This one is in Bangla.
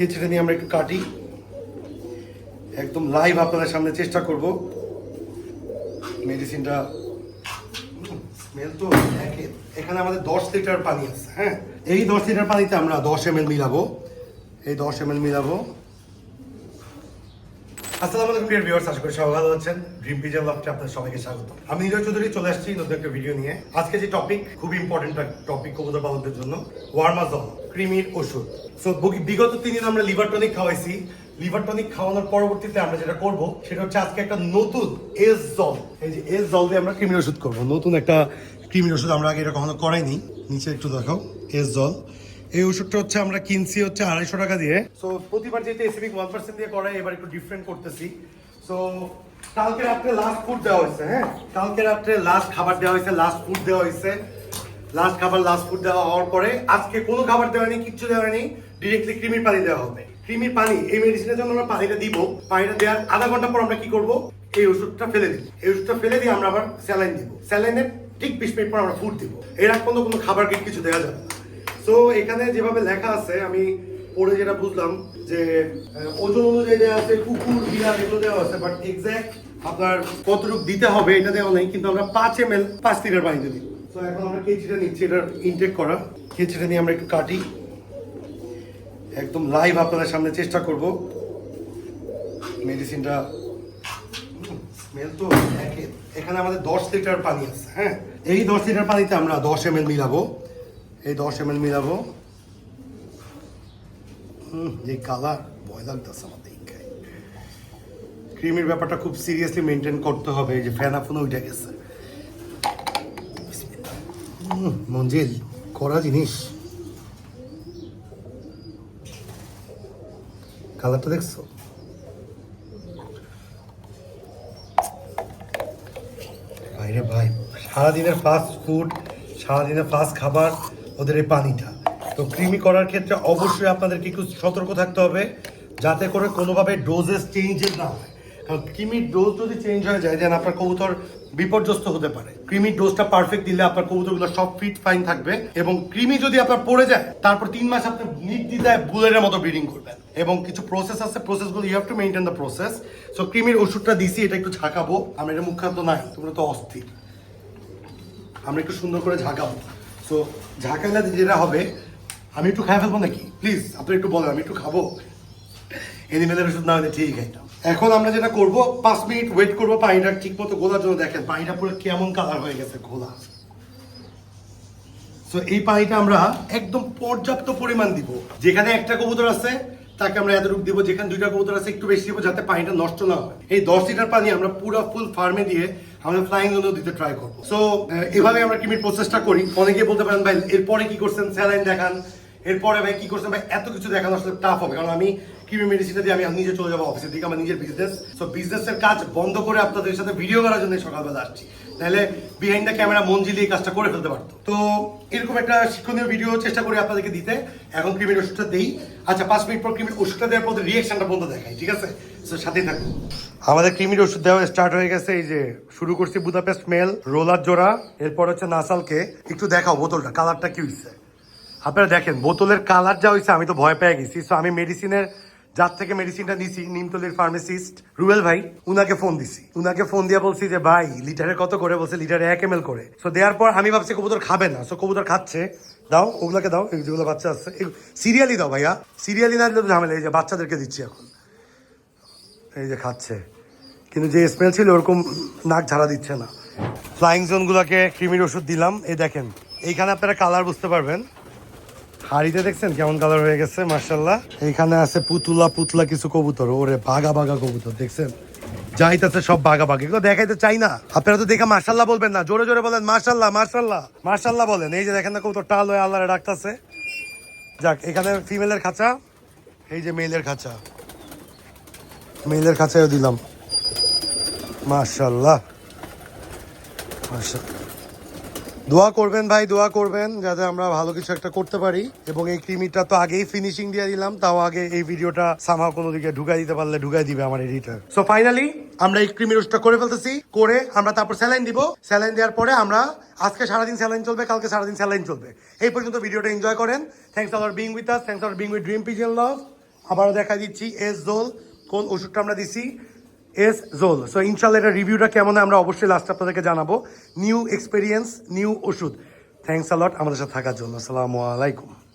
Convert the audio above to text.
কেচিটা নিয়ে আমরা একটু কাটি। একদম লাইভ আপনাদের সামনে চেষ্টা করব। মেডিসিনটা স্মেল তো এখানে আমাদের দশ লিটার পানি আছে হ্যাঁ? এই দশ লিটার পানিতে আমরা দশ এম মিলাবো। এই দশ এম মিলাবো। আসসালামু আলাইকুম প্রিয় ভিউয়ার্স আশা করি সবাই ভালো আছেন। ড্রিম পিজন লফটে আপনাদের সবাইকে স্বাগত। আমি নীরজ চৌধুরী, চলে আসছি নতুন একটা ভিডিও নিয়ে। আজকে যে টপিক খুব ইম্পর্টেন্ট টপিক কবুতর পালকদের জন্য ওয়ার্মাজল ক্রিমির ওষুধ। সো বিগত তিন দিন আমরা লিভার টনিক খাওয়াইছি। লিভার টনিক খাওয়ানোর পরবর্তীতে আমরা যেটা করব, সেটা হচ্ছে আজকে একটা নতুন এস জল। এই যে এস জল দিয়ে আমরা ক্রিমির ওষুধ করব। নতুন একটা ক্রিমির ওষুধ আমরা আগে এটা কখনো করাইনি। নিচে একটু দেখাও, এস জল। এই ওষুধটা হচ্ছে আমরা কিনছি হচ্ছে আড়াইশো টাকা দিয়ে। সো প্রতিবার যেহেতু এসিবিক ওয়ান পার্সেন্ট দিয়ে করাই, এবার একটু ডিফারেন্ট করতেছি। সো কালকে রাত্রে লাস্ট ফুড দেওয়া হয়েছে হ্যাঁ? কালকে রাত্রে লাস্ট খাবার দেওয়া হয়েছে লাস্ট ফুড দেওয়া হয়েছে। লাস্ট খাবার লাস্ট ফুড দেওয়া হওয়ার পরে আজকে কোনো খাবার দেওয়া নেই কিচ্ছু দেওয়া নেই ডিরেক্টলি ক্রিমির পানি দেওয়া হবে। ক্রিমির পানি, এই মেডিসিনের জন্য আমরা পানিটা দিব। পানিটা দেওয়ার আধা ঘণ্টা পর আমরা কি করব? এই ওষুধটা ফেলে দিব এই ওষুধটা ফেলে দিয়ে আমরা আবার স্যালাইন দিব। স্যালাইনের ঠিক বিশ মিনিট পর আমরা ফুড দিব। এর আগ কোনো খাবার কিছু দেওয়া যাবে সো এখানে যেভাবে লেখা আছে, আমি পড়ে যেটা বুঝলাম যে ওজন অনুযায়ী দেওয়া আছে, কুকুর, বিড়াল এগুলো দেওয়া আছে বাট এক্স্যাক্ট আপনার কতটুকু দিতে হবে এটা দেওয়া নেই, কিন্তু আমরা পাঁচ এম এল পাঁচ লিটার পানি দিই তো এখন আমরা কেজিটা নিচ্ছি এটা ইনটেক করা। কেজিটা নিয়ে আমরা একটু কাটি। একদম লাইভ আপনাদের সামনে চেষ্টা করব। মেডিসিনটা স্মেল তো এখানে আমাদের দশ লিটার পানি আছে হ্যাঁ? এই দশ লিটার পানিতে আমরা দশ এম মিলাবো। এই দশ এম মিলাবো। হুম, যে কালার ভয় লাগতেছে আমার দেখে ক্রিমের ব্যাপারটা খুব সিরিয়াসলি মেনটেন করতে হবে। যে ফেনাফুনো উঠে গেছে। হুম, মঞ্জিল করা জিনিস। কালারটা দেখছ? বাইরে ভাই সারাদিনের ফাস্ট ফুড সারাদিনের ফাস্ট খাবার ওদের এই পানিটা। তো কৃমি করার ক্ষেত্রে অবশ্যই আপনাদেরকে একটু সতর্ক থাকতে হবে যাতে করে কোনোভাবে ডোজেস চেঞ্জেস না হয়। কারণ কৃমির ডোজ যদি চেঞ্জ হয়ে যায় দেন আপনার কবুতর বিপর্যস্ত হতে পারে। ক্রিমির ডোজটা পারফেক্ট দিলে আপনার কবুতরগুলো সব ফিট ফাইন থাকবে। এবং ক্রিমি যদি আপনার পড়ে যায়, তারপর তিন মাস আপনি নির্দ্বিধায় বুলেটের মতো ব্রিডিং করবেন। এবং কিছু প্রসেস আছে প্রসেসগুলো you have to maintain the process so কৃমির ওষুধটা দিছি, এটা একটু ঝাঁকাবো। আমরা এটা মুখান্ত নাই, তোমরা তো অস্থির। আমরা একটু সুন্দর করে ঝাঁকাবো। সো ঝাঁকালে যেটা হবে, আমি একটু খাই ফেলব নাকি? প্লিজ আপনি একটু বলেন, আমি একটু খাব। এনিমেলের ওষুধ না হলে ঠিক এটা এখন আমরা যেটা করব, পাঁচ মিনিট ওয়েট করব, পানিটা ঠিক মতো গোলার জন্য দেখেন, পানিটা পুরো কেমন কালার হয়ে গেছে গোলা। সো এই পানিটা আমরা একদম পর্যাপ্ত পরিমাণ দিব। যেখানে একটা কবুতর আছে, তাকে আমরা এতটুকু দিব, যেখানে দুইটা কবুতর আছে, একটু বেশি দিব, যাতে পানিটা নষ্ট না হয়। এই দশ লিটার পানি আমরা পুরো ফুল ফার্মে দিয়ে আমরা ফ্লাইং জোনেও দিতে ট্রাই করব। সো এভাবে আমরা কিমির প্রসেসটা করি? অনেকে বলতে পারেন, ভাই, এরপরে কি করছেন? স্যালাইন দেখান। এরপরে, ভাই, কি করছেন? ভাই, এত কিছু দেখানো আসলে টাফ হবে। কারণ আমি কিমি মেডিসিনটা দিয়ে আমি নিজে চলে যাব অফিসের দিকে, আমার নিজের বিজনেস সো বিজনেসের কাজ বন্ধ করে আপনাদের সাথে ভিডিও করার জন্য সকালবেলা আসছি। তাহলে বিহাইন্ড দ্য ক্যামেরা মঞ্জিলি এই কাজটা করে ফেলতে পারতো। তো, এরকম একটা শিক্ষণীয় ভিডিও চেষ্টা করি আপনাদেরকে দিতে। এখন ক্রিমির ওষুধটা দিই। আচ্ছা পাঁচ মিনিট পর ক্রিমির ওষুধটা দেওয়ার পর রিয়েকশনটা বন্ধ দেখাই, ঠিক আছে? তো সাথেই থাকুন। আমাদের ক্রিমির ওষুধ দেওয়া স্টার্ট হয়ে গেছে, এই যে শুরু করছি বুদাপেস্ট মেল রোলার জোড়া, এরপর হচ্ছে নাসালকে। একটু দেখাও বোতলটা কালারটা কি হয়েছে আপনারা দেখেন, বোতলের কালার যা হয়েছে আমি তো ভয় পেয়ে গেছি। সো আমি মেডিসিনের যার থেকে মেডিসিনটা নিছি, নিমতলির ফার্মাসিস্ট রুবেল ভাই, উনাকে ফোন দিছি। উনাকে ফোন দিয়ে বলছি যে, ভাই লিটারে কত করে? বলছে লিটারে এক এম করে। সো দেওয়ার পর আমি ভাবছি কবুতর খাবে না। সো কবুতর খাচ্ছে। দাও, ওগুলোকে দাও যেগুলো বাচ্চা আছে। সিরিয়ালি দাও ভাইয়া। সিরিয়ালি না দিলে ঝামেলা। এই যে বাচ্চাদেরকে দিচ্ছি এখন। এই যে খাচ্ছে। কিন্তু যে স্মেল ছিল, ওরকম নাক ঝাড়া দিচ্ছে না। ফ্লাইং জোনগুলোকে ক্রিমির ওষুধ দিলাম। এই দেখেন, এইখানে আপনারা কালার বুঝতে পারবেন। হাড়িতে দেখছেন কেমন কালার হয়ে গেছে মার্শাল্লাহ এইখানে আছে পুতুলা, পুতলা কিছু কবুতর, ওরে বাঘা বাঘা কবুতর, দেখছেন? যাইতেছে সব বাঘা বাঘা এগুলো দেখাইতে চাই না। আপনারা তো দেখে মার্শাল্লাহ বলবেন না, জোরে জোরে বলেন মার্শাল্লাহ মার্শাল্লাহ মার্শাল্লাহ বলেন। এই যে দেখেন না কবুতর, টাল হয়ে আল্লাহরে ডাকতেছে। যাক, এখানে ফিমেলের খাঁচা, এই যে মেলের খাঁচা। মেলের খাঁচায়ও দিলাম। মার্শাল্লাহ মার্শাল্লাহ দোয়া করবেন ভাই, দোয়া করবেন যাতে আমরা ভালো কিছু একটা করতে পারি। এবং এই ক্রিমিটা তো আগেই ফিনিশিং দিয়ে দিলাম, তাও আগে এই ভিডিওটা সামহাও কোনো দিকে ঢুকাই দিতে পারলে ঢুকাই দিবে আমার এডিটর সো ফাইনালি আমরা এই ক্রিমি রোজটা করে ফেলতেছি, করে আমরা তারপর স্যালাইন দিব। স্যালাইন দেওয়ার পরে আমরা আজকে সারাদিন স্যালাইন চলবে, কালকে সারাদিন স্যালাইন চলবে। এই পর্যন্ত ভিডিওটা এনজয় করেন। Thanks for being with us thanks for being with dream pigeon love আবারও দেখা দিচ্ছি এস জোল কোন ওষুধটা আমরা দিছি। এস জোল। সো ইনশাল্লাহ এটা রিভিউটা কেমন আমরা অবশ্যই লাস্ট আপনাদেরকে জানাব। নিউ এক্সপিরিয়েন্স নিউ ওষুধ। থ্যাংকস আলট আমাদের সাথে থাকার জন্য। আসসালামু আলাইকুম।